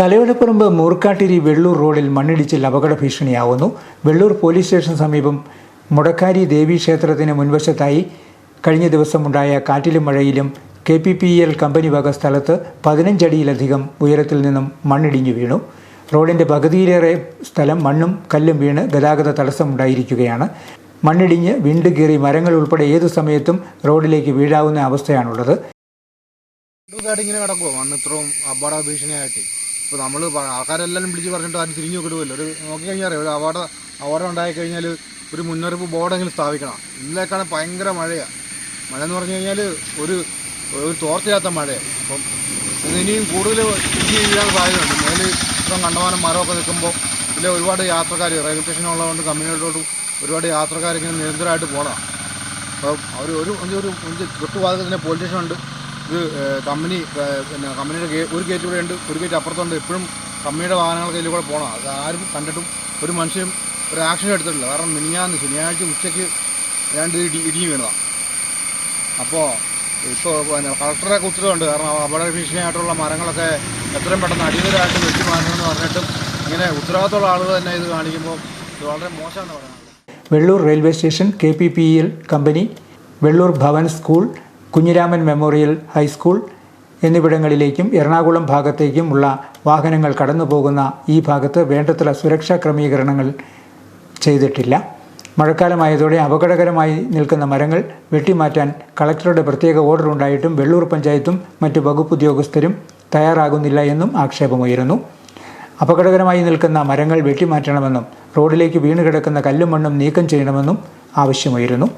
തലയോലപ്പറമ്പ് മൂർക്കാട്ടിരി വെള്ളൂർ റോഡിൽ മണ്ണിടിച്ചിൽ അപകട ഭീഷണിയാവുന്നു. വെള്ളൂർ പോലീസ് സ്റ്റേഷൻ സമീപം മുടക്കാരി ദേവി ക്ഷേത്രത്തിന് മുൻവശത്തായി കഴിഞ്ഞ ദിവസമുണ്ടായ കാറ്റിലും മഴയിലും K P P L company വക സ്ഥലത്ത് പതിനഞ്ചടിയിലധികം ഉയരത്തിൽ നിന്നും മണ്ണിടിഞ്ഞു വീണു. റോഡിന്റെ പകുതിയിലേറെ സ്ഥലം മണ്ണും കല്ലും വീണ് ഗതാഗത തടസ്സമുണ്ടായിരിക്കുകയാണ്. മണ്ണിടിഞ്ഞ് വിണ്ടുകീറി മരങ്ങൾ ഉൾപ്പെടെ ഏതു സമയത്തും റോഡിലേക്ക് വീഴാവുന്ന അവസ്ഥയാണുള്ളത്. ഇങ്ങനെ കിടക്കുമോ മണ്ണ് ഇത്രയും അപകട ഭീഷണിയായിട്ട്. ഇപ്പോൾ നമ്മൾ ആൾക്കാരെല്ലാം വിളിച്ച് പറഞ്ഞിട്ട് ആരും തിരിഞ്ഞു നോക്കിടുമല്ലോ ഒരു നോക്കി കഴിഞ്ഞാൽ അറിയാം ഒരു അവാർഡ് അവാർഡ് ഉണ്ടായി കഴിഞ്ഞാൽ ഒരു മുന്നറിയിപ്പ് ബോർഡെങ്കിലും സ്ഥാപിക്കണം. ഇന്നലേക്കാണ് ഭയങ്കര മഴയാണ് മഴ എന്ന് പറഞ്ഞു കഴിഞ്ഞാൽ ഒരു ഒരു തോർച്ചയാത്ത മഴയാണ് അപ്പം ഇനിയും കൂടുതൽ ഇടിഞ്ഞ് വീഴാൻ സാധ്യതയുണ്ട് മേലെ ഇപ്പം കണ്ടമാനം മരമൊക്കെ നിൽക്കുമ്പോൾ ഇതിലെ ഒരുപാട് യാത്രക്കാർ റെയിൽവേ സ്റ്റേഷനുള്ളതുകൊണ്ട് കമ്പനികളോടും ഒരുപാട് യാത്രക്കാർ ഇങ്ങനെ നിരന്തരമായിട്ട് പോകണം അപ്പം അവർ ഒരു ഒരു തൊട്ടുപാതക തന്നെ പോലീസ് സ്റ്റേഷനുണ്ട് ഇത് കമ്പനി പിന്നെ കമ്പനിയുടെ ഒരു ഗേറ്റ് ഇവിടെ ഉണ്ട് ഒരു ഗേറ്റ് അപ്പുറത്തുണ്ട്. എപ്പോഴും കമ്പനിയുടെ വാഹനങ്ങൾക്ക് ഇതിൽ കൂടെ പോകണം അത് ആരും കണ്ടിട്ടും ഒരു മനുഷ്യനും ഒരു ആക്ഷൻ എടുത്തിട്ടില്ല. കാരണം മിനിഞ്ഞാന്ന് ശനിയാഴ്ച ഉച്ചയ്ക്ക് രണ്ട് ഇടി ഇടിഞ്ഞു വീണതാണ് അപ്പോൾ ഇപ്പോൾ പിന്നെ കളക്ടറെ ഉത്തരവുണ്ട് കാരണം അപകട ഭീഷണിയായിട്ടുള്ള മരങ്ങളൊക്കെ എത്രയും പെട്ടെന്ന് അടിയന്തരമായിട്ട് വെട്ടി മാറ്റണമെന്ന് പറഞ്ഞിട്ടും ഇങ്ങനെ ഉത്തരവാദിത്തമുള്ള ആളുകൾ തന്നെ ഇത് കാണിക്കുമ്പോൾ ഇത് വളരെ മോശമെന്ന് പറയുന്നത് Vellur railway station K P P L company Vellur Bhavan school Kunhiraman memorial high school എന്നിവിടങ്ങളിലേക്കും Ernakulam ഭാഗത്തേക്കും ഉള്ള വാഹനങ്ങൾ കടന്നു പോകുന്ന ഈ ഭാഗത്ത് വേണ്ടത്ര സുരക്ഷാ ക്രമീകരണങ്ങൾ ചെയ്തിട്ടില്ല. മഴക്കാലമായതോടെ അപകടകരമായി നിൽക്കുന്ന മരങ്ങൾ വെട്ടിമാറ്റാൻ കളക്ടറുടെ പ്രത്യേക ഓർഡർ ഉണ്ടായിട്ടും വെള്ളൂർ പഞ്ചായത്തും മറ്റ് വകുപ്പ് ഉദ്യോഗസ്ഥരും തയ്യാറാകുന്നില്ല എന്നും ആക്ഷേപമുയരുന്നു. അപകടകരമായി നിൽക്കുന്ന മരങ്ങൾ വെട്ടിമാറ്റണമെന്നും റോഡിലേക്ക് വീണുകിടക്കുന്ന കല്ലും മണ്ണും നീക്കം ചെയ്യണമെന്നും ആവശ്യമുയരുന്നു.